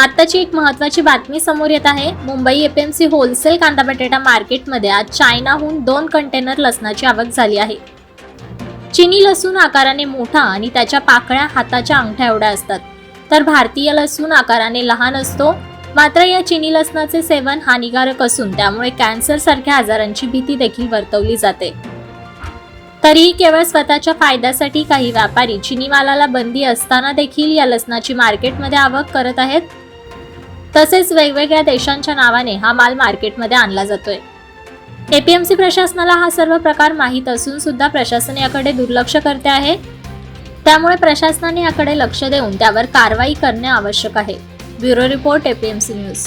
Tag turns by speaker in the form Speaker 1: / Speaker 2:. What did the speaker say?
Speaker 1: आत्ताची एक महत्वाची बातमी समोर येत आहे. मुंबई एपीएमसी होलसेल कांदा बटाटा मार्केटमध्ये आज चायनाहून दोन कंटेनर लसणाची आवक झाली आहे. चिनी लसूण आकाराने मोठा आणि त्याच्या पाकळ्या हाताच्या अंगठ्या एवढ्या असतात. तर भारतीय लसूण आकाराने लहान असतो. मात्र या चिनी लसणाचे सेवन हानिकारक असून त्यामुळे कॅन्सर सारख्या आजारांची भीती देखील वर्तवली जाते. तरीही केवळ स्वतःच्या फायद्यासाठी काही व्यापारी चिनी मालाला बंदी असताना देखील या लसणाची मार्केटमध्ये आवक करत आहेत. तसेच वेगवेगळ्या देशांच्या नावाने हा माल मार्केटमध्ये आणला जातोय. एपीएमसी प्रशासनाला हा सर्व प्रकार माहीत असून सुद्धा प्रशासन याकडे दुर्लक्ष करते आहे. त्यामुळे प्रशासनाने याकडे लक्ष देऊन त्यावर कारवाई करणे आवश्यक आहे. Bureau report APMC news.